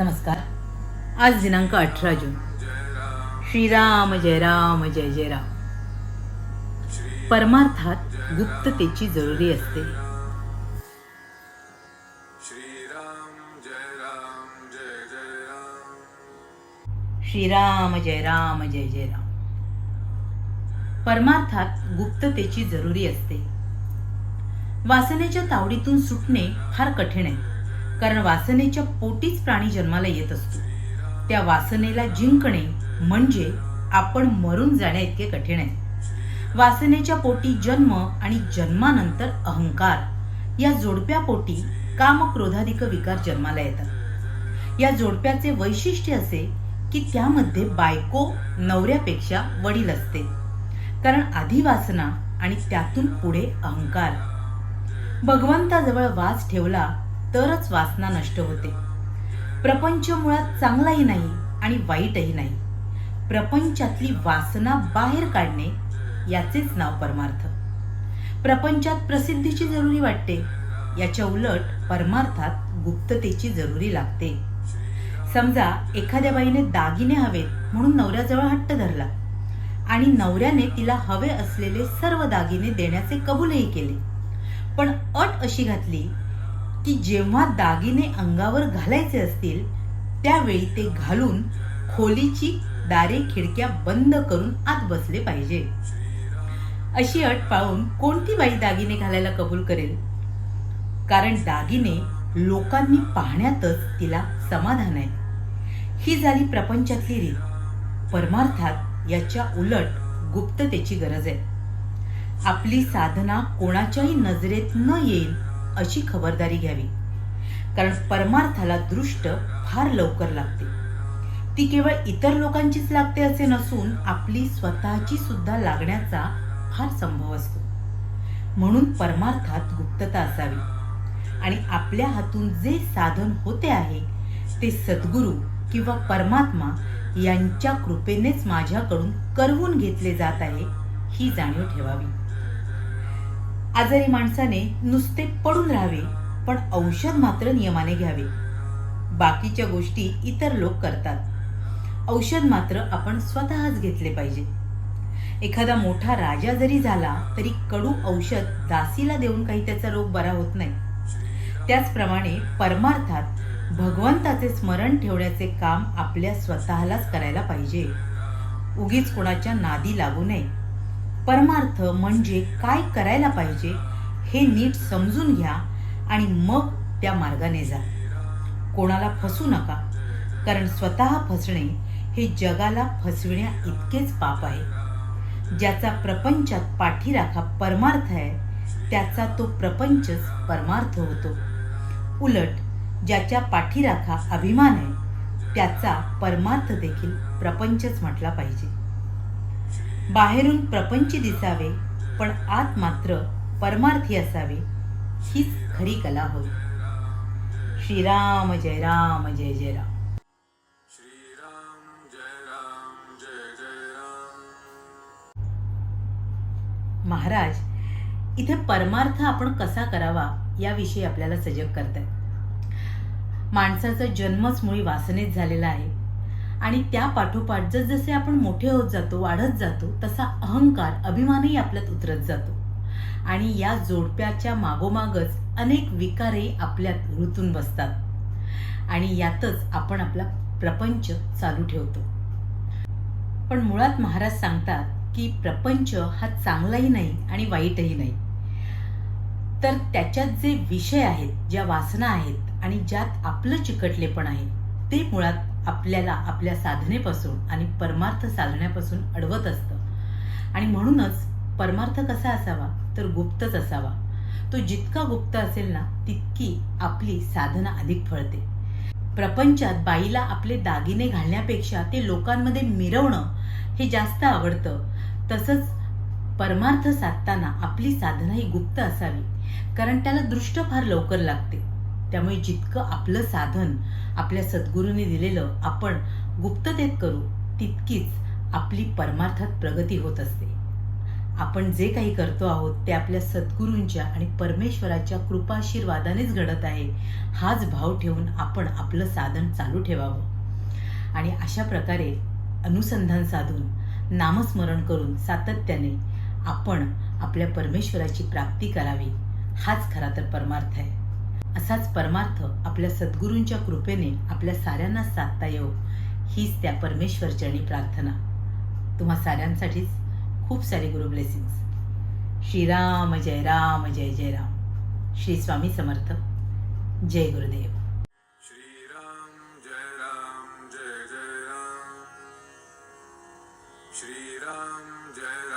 नमस्कार. आज दिनांक अठरा जून. श्रीराम जय राम जय जय राम. परमार्थात गुप्ततेची जरुरी असते. श्रीराम जय जय राम श्रीराम जय राम जय जय राम. परमार्थात गुप्ततेची जरुरी असते. वासनेच्या तावडीतून सुटणे फार कठीण आहे. कारण वासनेच्या पोटीच प्राणी जन्माला येत असतो. त्या वासनेला जिंकणे म्हणजे आपण मरून जाण्या इतके कठीण आहे. वासनेच्या पोटी जन्म आणि जन्मानंतर अहंकार. या जोडप्या पोटी काम क्रोधाधिक विकार जन्माला येतात. या जोडप्याचे वैशिष्ट्य असे की त्यामध्ये बायको नवऱ्यापेक्षा वडील असते. कारण आधी वासना आणि त्यातून पुढे अहंकार. भगवंताजवळ वास ठेवला तरच वासना नष्ट होते. प्रपंच मुळात चांगलाही नाही आणि वाईटही नाही. प्रपंचातली वासना बाहेर काढणे याचेच नाव परमार्थ. प्रपंचात प्रसिद्धीची जरुरी वाटते याच्या उलट परमार्थात गुप्ततेची जरुरी लागते. समजा एखाद्या बाईने दागिने हवेत म्हणून नवऱ्याजवळ हट्ट धरला आणि नवऱ्याने तिला हवे असलेले सर्व दागिने देण्याचे कबूलही केले. पण अट अशी घातली की जेव्हा दागिने अंगावर घालायचे असतील त्यावेळी ते घालून खोलीची दारे खिडक्या बंद करून आत बसले पाहिजे. अशी अट पाळून कोणती बाई दागिने घालायला कबूल करेल? कारण दागिने लोकांनी पाहण्यातच तिला समाधान आहे. ही झाली प्रपंचातली रीत. परमार्थात याच्या उलट गुप्ततेची गरज आहे. आपली साधना कोणाच्याही नजरेत न येईल अशी खबरदारी घ्यावी. कारण परमार्थाला दृष्ट फार लवकर लागते. ती केवळ इतर लोकांचीच लागते असे नसून आपली स्वतःची सुद्धा लागण्याचा फार संभव असतो. म्हणून परमार्थात गुप्तता असावी. आणि आपल्या हातून जे साधन होते आहे ते सद्गुरू किंवा परमात्मा यांच्या कृपेनेच माझ्याकडून करवून घेतले जात आहे ही जाणीव ठेवावी. आजारी माणसाने नुसते पडून राहावे पण औषध मात्र नियमाने घ्यावे. बाकीच्या गोष्टी इतर लोक करतात. औषध मात्र आपण स्वतःच घेतले पाहिजे. एखादा मोठा राजा जरी झाला तरी कडू औषध दासीला देऊन काही त्याचा रोग बरा होत नाही. त्याचप्रमाणे परमार्थात भगवंताचे स्मरण ठेवण्याचे काम आपल्या स्वतःलाच करायला पाहिजे. उगीच कोणाच्या नादी लागू नये. परमार्थ म्हणजे काय करायला पाहिजे हे नीट समजून घ्या आणि मग त्या मार्गाने जा. कोणाला फसू नका कारण स्वतः फसणे हे जगाला फसविण्या इतकेच पाप आहे. ज्याचा प्रपंचात पाठीराखा परमार्थ आहे त्याचा तो प्रपंचच परमार्थ होतो. उलट ज्याच्या पाठीराखा अभिमान आहे त्याचा परमार्थ देखील प्रपंचच म्हटला पाहिजे. बाहेरून प्रपंची दिसावे पण आत मात्र परमार्थी असावे हीच खरी कला होय. श्रीराम जय राम जय जय राम. श्रीराम जय राम जय जय राम महाराज इथे परमार्थ आपण कसा करावा याविषयी आपल्याला सजग करतायत. माणसाचा जन्मच मुळी वासनेत झालेला आहे. आणि त्या पाठोपाठ जसजसे आपण मोठे होत जातो वाढत जातो तसा अहंकार अभिमानही आपल्यात उतरत जातो. आणि या जोडप्याच्या मागोमागच अनेक विकारही आपल्यात रुतून बसतात. आणि यातच आपण आपला प्रपंच चालू ठेवतो. पण मुळात महाराज सांगतात की प्रपंच हा चांगलाही नाही आणि वाईटही नाही. तर त्याच्यात जे विषय आहेत ज्या वासना आहेत आणि ज्यात आपलं चिकटलेपण आहे ते मुळात आपल्याला आपल्या साधनेपासून आणि परमार्थ साधण्यापासून अडवत असतं. आणि म्हणूनच परमार्थ कसा असावा? तर गुप्तच असावा. तो जितका गुप्त असेल ना तितकी आपली साधना अधिक फळते. प्रपंचात बाईला आपले दागिने घालण्यापेक्षा ते लोकांमध्ये मिरवणं हे जास्त आवडतं. तसंच परमार्थ साधताना आपली साधना ही गुप्त असावी कारण त्याला दृष्ट फार लवकर लागते. त्यामुळे जितकं आपलं साधन आपल्या सद्गुरूंनी दिलेलं आपण गुप्ततेत करू तितकीच आपली परमार्थात प्रगती होत असते. आपण जे काही करतो आहोत ते आपल्या सद्गुरूंच्या आणि परमेश्वराच्या कृपाशीर्वादानेच घडत आहे हाच भाव ठेवून आपण आपलं साधन चालू ठेवावं. आणि अशा प्रकारे अनुसंधान साधून नामस्मरण करून सातत्याने आपण आपल्या परमेश्वराची प्राप्ती करावी हाच खरा तर परमार्थ आहे. असाच परमार्थ आपल्या सद्गुरूंच्या कृपेने आपल्या साऱ्यांना साधता येऊ हीच त्या परमेश्वरचरणी प्रार्थना. तुम्हा साऱ्यांसाठीच खूप सारे गुरु ब्लेसिंग्स. श्रीराम जय राम जय जय राम. श्री स्वामी समर्थ. जय गुरुदेव. श्रीराम जय राम जय जय राम. श्रीराम जय